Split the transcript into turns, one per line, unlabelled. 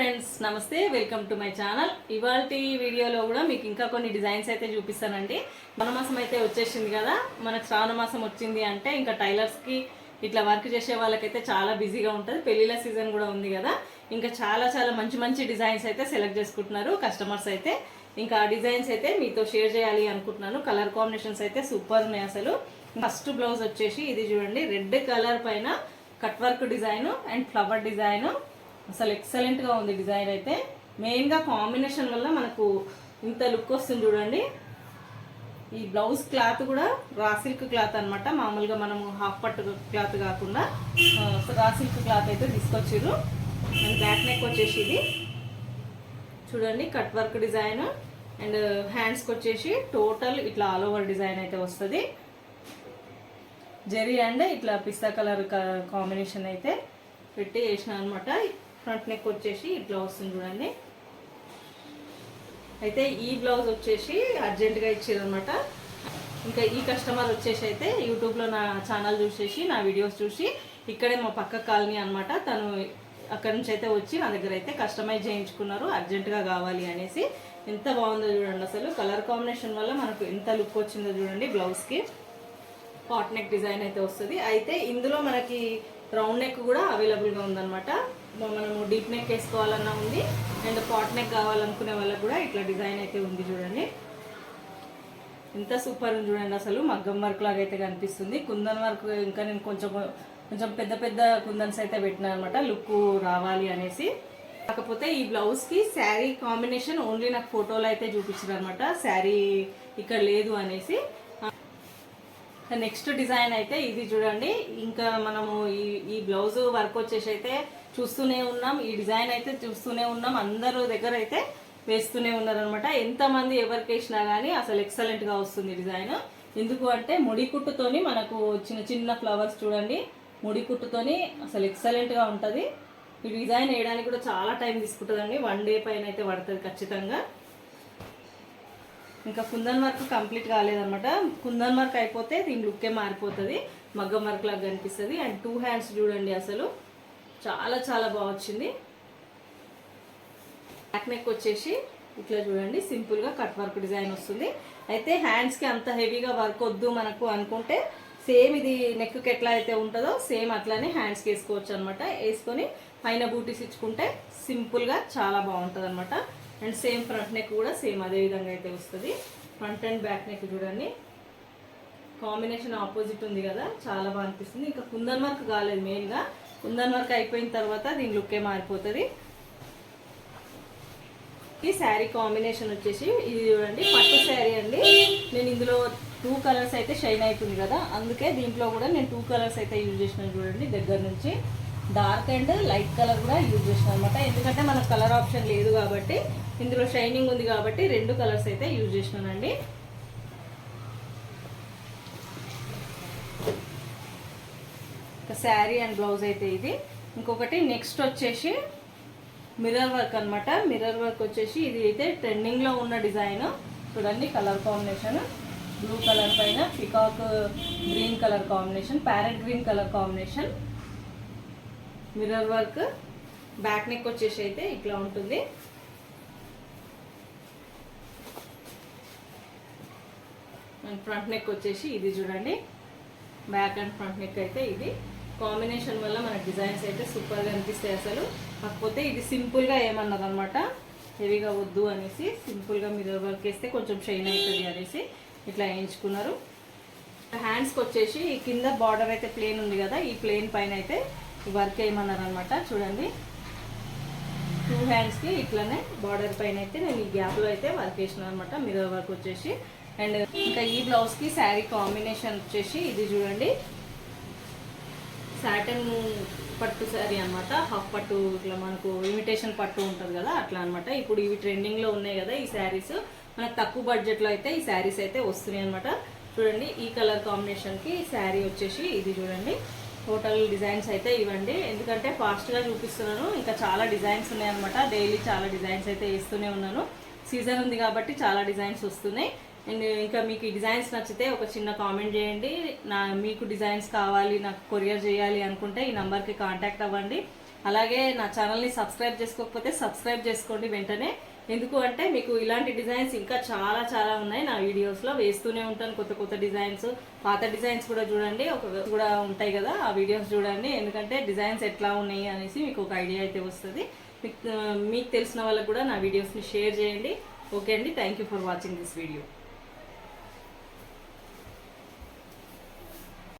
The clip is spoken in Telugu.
ఫ్రెండ్స్ నమస్తే వెల్కమ్ టు మై ఛానల్ ఇవాళ వీడియోలో కూడా మీకు ఇంకా కొన్ని డిజైన్స్ అయితే చూపిస్తానండి. మన మాసం అయితే వచ్చేసింది కదా మనకు శ్రావణ మాసం వచ్చింది అంటే ఇంకా టైలర్స్కి ఇట్లా వర్క్ చేసే వాళ్ళకైతే చాలా బిజీగా ఉంటుంది. పెళ్ళిళ్ళ సీజన్ కూడా ఉంది కదా ఇంకా చాలా చాలా మంచి మంచి డిజైన్స్ అయితే సెలెక్ట్ చేసుకుంటున్నారు కస్టమర్స్ అయితే. ఇంకా ఆ డిజైన్స్ అయితే మీతో షేర్ చేయాలి అనుకుంటున్నాను. కలర్ కాంబినేషన్స్ అయితే సూపర్ ఉన్నాయి అసలు. ఫస్ట్ బ్లౌజ్ వచ్చేసి ఇది చూడండి రెడ్ కలర్ పైన cut work design and flower design అసలు ఎక్సలెంట్గా ఉంది డిజైన్ అయితే. మెయిన్గా కాంబినేషన్ వల్ల మనకు ఇంత లుక్ వస్తుంది చూడండి. ఈ బ్లౌజ్ క్లాత్ కూడా రా సిల్క్ క్లాత్ అనమాట మామూలుగా మనము హాఫ్ పట్టు క్లాత్ కాకుండా రా సిల్క్ క్లాత్ అయితే తీసుకొచ్చారు. అండ్ బ్యాక్ నెక్ వచ్చేసి ఇది. చూడండి కట్ వర్క్ డిజైన్ అండ్ హ్యాండ్స్కి వచ్చేసి టోటల్ ఇట్లా ఆల్ ఓవర్ డిజైన్ అయితే వస్తుంది. జెరీ అండ్ ఇట్లా పిస్తా కలర్ కాంబినేషన్ అయితే పెట్టి వేసిన అనమాట ఫ్రంట్ నెక్ వచ్చేసి ఇట్లా వస్తుంది చూడండి. అయితే ఈ బ్లౌజ్ వచ్చేసి అర్జెంటుగా ఇచ్చారనమాట ఇంకా ఈ కస్టమర్ వచ్చేసి అయితే యూట్యూబ్లో నా ఛానల్ చూసేసి నా వీడియోస్ చూసి ఇక్కడే మా పక్క కాలనీ అనమాట తను అక్కడి నుంచి అయితే వచ్చి నా దగ్గర అయితే కస్టమైజ్ చేయించుకున్నారు అర్జెంటుగా కావాలి అనేసి. ఎంత బాగుందో చూడండి అసలు. కలర్ కాంబినేషన్ వల్ల మనకు ఎంత లుక్ వచ్చిందో చూడండి బ్లౌజ్కి పాట్ నెక్ డిజైన్ అయితే వస్తుంది. అయితే ఇందులో మనకి రౌండ్ నెక్ కూడా అవైలబుల్గా ఉందన్నమాట. మనము డీప్ నెక్ వేసుకోవాలన్నా ఉంది. అండ్ పాట్ నెక్ కావాలనుకునే వాళ్ళకి కూడా ఇట్లా డిజైన్ అయితే ఉంది చూడండి. ఎంత సూపర్ ఉంది చూడండి అసలు. మగ్గం వర్క్ లాగా అయితే కనిపిస్తుంది. కుందన్ వర్క్ ఇంకా నేను కొంచెం కొంచెం పెద్ద పెద్ద కుందన్స్ అయితే పెట్టినా అనమాట లుక్ రావాలి అనేసి. కాకపోతే ఈ బ్లౌజ్కి శారీ కాంబినేషన్ ఓన్లీ నాకు ఫోటోలో అయితే చూపించారు అనమాట శారీ ఇక్కడ లేదు అనేసి. నెక్స్ట్ డిజైన్ అయితే ఇది చూడండి. ఇంకా మనము ఈ ఈ బ్లౌజ్ వర్క్ వచ్చేసి అయితే చూస్తూనే ఉన్నాం. ఈ డిజైన్ అయితే చూస్తూనే ఉన్నాం. అందరూ దగ్గర అయితే వేస్తూనే ఉన్నారనమాట ఎంతమంది ఎవరికి వేసినా కానీ అసలు ఎక్సలెంట్గా వస్తుంది డిజైన్. ఎందుకు అంటే ముడి కుట్టుతోని మనకు చిన్న చిన్న ఫ్లవర్స్ చూడండి. ముడి కుట్టుతోని అసలు ఎక్సలెంట్గా ఉంటుంది. ఈ డిజైన్ వేయడానికి కూడా చాలా టైం తీసుకుంటుందండి. వన్ డే పైన అయితే పడుతుంది ఖచ్చితంగా. ఇంకా కుందన్ వర్క్ కంప్లీట్ కాలేదన్నమాట. కుందన్ వర్క్ అయిపోతే దీని లుక్కే మారిపోతుంది. మగ్గం వర్క్ లాగా కనిపిస్తుంది. అండ్ టూ హ్యాండ్స్ చూడండి అసలు. చాలా చాలా బాగా వచ్చింది. బ్యాక్ నెక్ వచ్చేసి ఇట్లా చూడండి. సింపుల్గా కట్ వర్క్ డిజైన్ వస్తుంది. అయితే హ్యాండ్స్కి అంత హెవీగా వర్క్ వద్దు మనకు అనుకుంటే సేమ్ ఇది నెక్కి ఎట్లా అయితే ఉంటుందో సేమ్ అట్లానే హ్యాండ్స్కి వేసుకోవచ్చు అనమాట వేసుకొని పైన బూటీస్ ఇచ్చుకుంటే సింపుల్గా చాలా బాగుంటుంది అనమాట అండ్ సేమ్ ఫ్రంట్ నెక్ కూడా సేమ్ అదే విధంగా అయితే వస్తుంది. ఫ్రంట్ అండ్ బ్యాక్ నెక్ చూడండి. కాంబినేషన్ ఆపోజిట్ ఉంది కదా చాలా బాగా అనిపిస్తుంది. ఇంకా కుందన్ వర్క్ కాలేదు మెయిన్గా కుందన్ వర్క్ అయిపోయిన తర్వాత దీని లుక్కే మారిపోతుంది. ఈ శారీ కాంబినేషన్ వచ్చేసి ఇది చూడండి పట్టు శారీ అండి. నేను ఇందులో టూ కలర్స్ అయితే షైన్ అవుతుంది కదా అందుకే దీంట్లో కూడా నేను టూ కలర్స్ అయితే యూజ్ చేసినాను చూడండి దగ్గర నుంచి. డార్క్ అండ్ లైట్ కలర్ కూడా యూజ్ చేసిన అనమాట ఎందుకంటే మనకు కలర్ ఆప్షన్ లేదు కాబట్టి ఇందులో షైనింగ్ ఉంది కాబట్టి రెండు కలర్స్ అయితే యూజ్ చేసినానండి. ఒక శారీ అండ్ బ్లౌజ్ అయితే ఇది. ఇంకొకటి నెక్స్ట్ వచ్చేసి మిర్రర్ వర్క్ అన్నమాట. మిర్రర్ వర్క్ వచ్చేసి ఇది అయితే ట్రెండింగ్లో ఉన్న డిజైన్. చూడండి కలర్ కాంబినేషన్. బ్లూ కలర్ పైన peacock green colour combination parrot green colour combination. Mirror work. Back neck వచ్చేసి అయితే ఇట్లా ఉంటుంది. అండ్ ఫ్రంట్ నెక్ వచ్చేసి ఇది చూడండి. బ్యాక్ అండ్ ఫ్రంట్ నెక్ అయితే ఇది. కాంబినేషన్ వల్ల మన డిజైన్స్ అయితే సూపర్గా అనిపిస్తాయి అసలు. కాకపోతే ఇది సింపుల్గా ఏమన్నది అనమాట హెవీగా వద్దు అనేసి సింపుల్గా మిర్రర్ వర్క్ వేస్తే కొంచెం షైన్ అవుతుంది అనేసి ఇట్లా వేయించుకున్నారు. హ్యాండ్స్కి వచ్చేసి ఈ కింద బార్డర్ అయితే ప్లేన్ ఉంది కదా ఈ ప్లేన్ పైన అయితే వర్క్ వేయమన్నారు అనమాట చూడండి. టూ హ్యాండ్స్కి ఇట్లానే బార్డర్ పైన అయితే నేను ఈ గ్యాప్లో అయితే వర్క్ వేసిన అనమాట మిర్రర్ వర్క్ వచ్చేసి. అండ్ ఇంకా ఈ బ్లౌజ్కి శారీ కాంబినేషన్ వచ్చేసి ఇది చూడండి. శాటన్ పట్టు శారీ అన్నమాట. హాఫ్ పట్టు ఇట్లా మనకు ఇమిటేషన్ పట్టు ఉంటుంది కదా అట్లా అనమాట ఇప్పుడు ఇవి ట్రెండింగ్లో ఉన్నాయి కదా ఈ శారీస్. మనకు తక్కువ బడ్జెట్లో అయితే ఈ శారీస్ అయితే వస్తున్నాయి అనమాట చూడండి ఈ కలర్ కాంబినేషన్కి శారీ వచ్చేసి ఇది చూడండి. టోటల్ డిజైన్స్ అయితే ఇవ్వండి ఎందుకంటే ఫాస్ట్గా చూపిస్తున్నాను. ఇంకా చాలా డిజైన్స్ ఉన్నాయన్నమాట డైలీ చాలా డిజైన్స్ అయితే వేస్తూనే ఉన్నాను. సీజన్ ఉంది కాబట్టి చాలా డిజైన్స్ వస్తున్నాయి. అండ్ ఇంకా మీకు ఈ డిజైన్స్ నచ్చితే ఒక చిన్న కామెంట్ చేయండి. నా మీకు డిజైన్స్ కావాలి నాకు కొరియర్ చేయాలి అనుకుంటే ఈ నెంబర్కి కాంటాక్ట్ అవ్వండి. అలాగే నా ఛానల్ని సబ్స్క్రైబ్ చేసుకోకపోతే సబ్స్క్రైబ్ చేసుకోండి వెంటనే. ఎందుకు అంటే మీకు ఇలాంటి డిజైన్స్ ఇంకా చాలా చాలా ఉన్నాయి. నా వీడియోస్లో వేస్తూనే ఉంటాను. కొత్త కొత్త డిజైన్స్ పాత డిజైన్స్ కూడా చూడండి. ఒక కూడా ఉంటాయి కదా ఆ వీడియోస్ చూడండి. ఎందుకంటే డిజైన్స్ ఎట్లా ఉన్నాయి అనేసి మీకు ఒక ఐడియా అయితే వస్తుంది. మీకు మీకు తెలిసిన వాళ్ళకు కూడా నా వీడియోస్ని షేర్ చేయండి. ఓకే అండి. Thank you for watching this video.